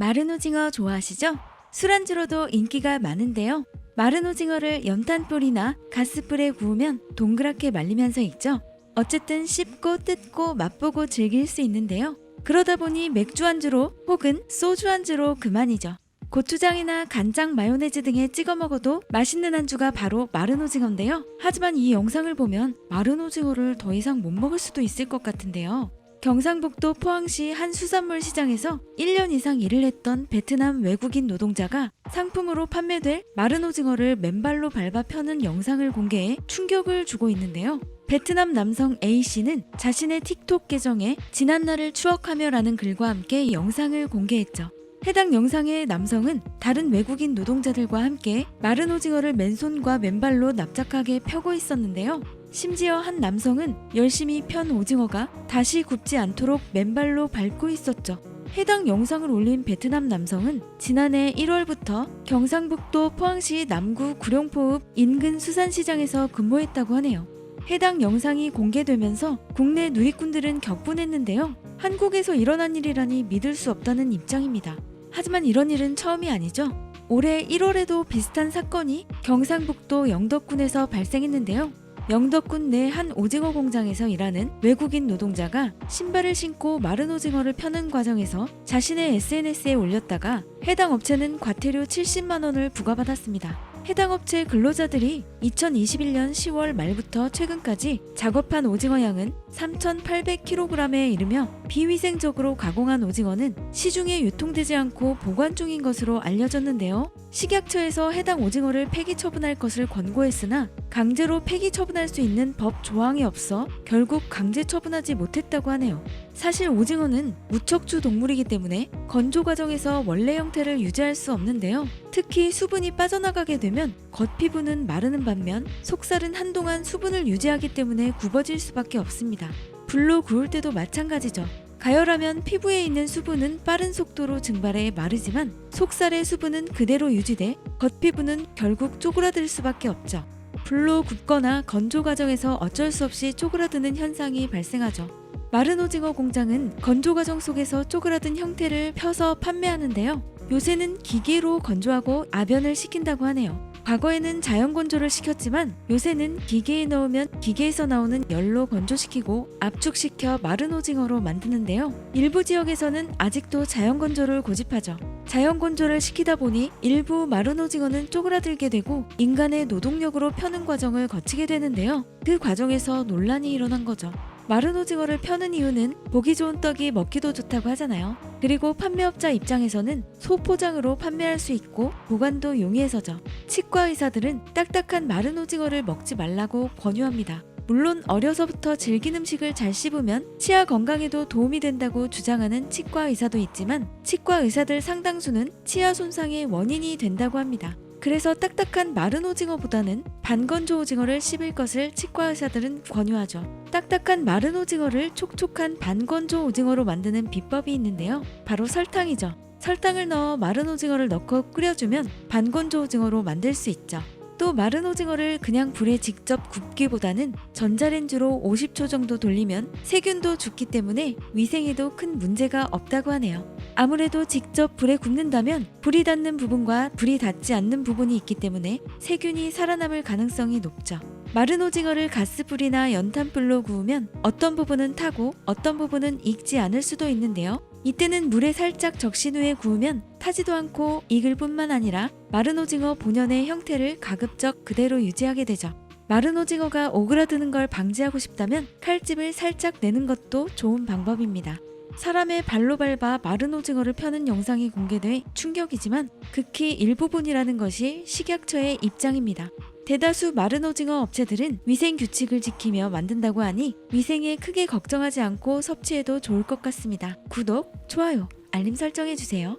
마른 오징어 좋아하시죠? 술안주로도 인기가 많은데요. 마른 오징어를 연탄불이나 가스불에 구우면 동그랗게 말리면서 익죠. 어쨌든 씹고 뜯고 맛보고 즐길 수 있는데요. 그러다 보니 맥주 안주로 혹은 소주 안주로 그만이죠. 고추장이나 간장 마요네즈 등에 찍어 먹어도 맛있는 안주가 바로 마른 오징어인데요. 하지만 이 영상을 보면 마른 오징어를 더 이상 못 먹을 수도 있을 것 같은데요. 경상북도 포항시 한 수산물 시장에서 1년 이상 일을 했던 베트남 외국인 노동자가 상품으로 판매될 마른 오징어를 맨발로 밟아 펴는 영상을 공개해 충격을 주고 있는데요. 베트남 남성 A씨는 자신의 틱톡 계정에 지난날을 추억하며라는 글과 함께 영상을 공개했죠. 해당 영상의 남성은 다른 외국인 노동자들과 함께 마른 오징어를 맨손과 맨발로 납작하게 펴고 있었는데요. 심지어 한 남성은 열심히 편 오징어가 다시 굽지 않도록 맨발로 밟고 있었죠. 해당 영상을 올린 베트남 남성은 지난해 1월부터 경상북도 포항시 남구 구룡포읍 인근 수산시장에서 근무했다고 하네요. 해당 영상이 공개되면서 국내 누리꾼들은 격분했는데요. 한국에서 일어난 일이라니 믿을 수 없다는 입장입니다. 하지만 이런 일은 처음이 아니죠. 올해 1월에도 비슷한 사건이 경상북도 영덕군에서 발생했는데요. 영덕군 내 한 오징어 공장에서 일하는 외국인 노동자가 신발을 신고 마른 오징어를 펴는 과정에서 자신의 SNS에 올렸다가 해당 업체는 과태료 70만 원을 부과받았습니다. 해당 업체 근로자들이 2021년 10월 말부터 최근까지 작업한 오징어 양은 3,800kg에 이르며 비위생적으로 가공한 오징어는 시중에 유통되지 않고 보관 중인 것으로 알려졌는데요. 식약처에서 해당 오징어를 폐기 처분할 것을 권고했으나 강제로 폐기 처분할 수 있는 법 조항이 없어 결국 강제 처분하지 못했다고 하네요. 사실 오징어는 무척추 동물이기 때문에 건조 과정에서 원래 형태를 유지할 수 없는데요. 특히 수분이 빠져나가게 되면 겉피부는 마르는 반면 속살은 한동안 수분을 유지하기 때문에 굽어질 수밖에 없습니다. 불로 구울 때도 마찬가지죠. 가열하면 피부에 있는 수분은 빠른 속도로 증발해 마르지만 속살의 수분은 그대로 유지돼 겉피부는 결국 쪼그라들 수밖에 없죠. 불로 굽거나 건조 과정에서 어쩔 수 없이 쪼그라드는 현상이 발생하죠. 마른 오징어 공장은 건조 과정 속에서 쪼그라든 형태를 펴서 판매하는데요. 요새는 기계로 건조하고 아변을 시킨다고 하네요. 과거에는 자연 건조를 시켰지만 요새는 기계에 넣으면 기계에서 나오는 열로 건조시키고 압축시켜 마른 오징어로 만드는데요. 일부 지역에서는 아직도 자연 건조를 고집하죠. 자연 건조를 시키다 보니 일부 마른 오징어는 쪼그라들게 되고 인간의 노동력으로 펴는 과정을 거치게 되는데요. 그 과정에서 논란이 일어난 거죠. 마른 오징어를 펴는 이유는 보기 좋은 떡이 먹기도 좋다고 하잖아요. 그리고 판매업자 입장에서는 소포장으로 판매할 수 있고 보관도 용이해서죠. 치과 의사들은 딱딱한 마른 오징어를 먹지 말라고 권유합니다. 물론 어려서부터 질긴 음식을 잘 씹으면 치아 건강에도 도움이 된다고 주장하는 치과 의사도 있지만 치과 의사들 상당수는 치아 손상의 원인이 된다고 합니다. 그래서 딱딱한 마른 오징어보다는 반건조 오징어를 씹을 것을 치과 의사들은 권유하죠. 딱딱한 마른 오징어를 촉촉한 반건조 오징어로 만드는 비법이 있는데요. 바로 설탕이죠. 설탕을 넣어 마른 오징어를 넣고 끓여주면 반건조 오징어로 만들 수 있죠. 또 마른 오징어를 그냥 불에 직접 굽기보다는 전자레인지로 50초 정도 돌리면 세균도 죽기 때문에 위생에도 큰 문제가 없다고 하네요. 아무래도 직접 불에 굽는다면 불이 닿는 부분과 불이 닿지 않는 부분이 있기 때문에 세균이 살아남을 가능성이 높죠. 마른 오징어를 가스불이나 연탄불로 구우면 어떤 부분은 타고 어떤 부분은 익지 않을 수도 있는데요. 이때는 물에 살짝 적신 후에 구우면 타지도 않고 익을 뿐만 아니라 마른 오징어 본연의 형태를 가급적 그대로 유지하게 되죠. 마른 오징어가 오그라드는 걸 방지하고 싶다면 칼집을 살짝 내는 것도 좋은 방법입니다. 사람의 발로 밟아 마른 오징어를 펴는 영상이 공개돼 충격이지만 극히 일부분이라는 것이 식약처의 입장입니다. 대다수 마른 오징어 업체들은 위생 규칙을 지키며 만든다고 하니 위생에 크게 걱정하지 않고 섭취해도 좋을 것 같습니다. 구독, 좋아요, 알림 설정해주세요.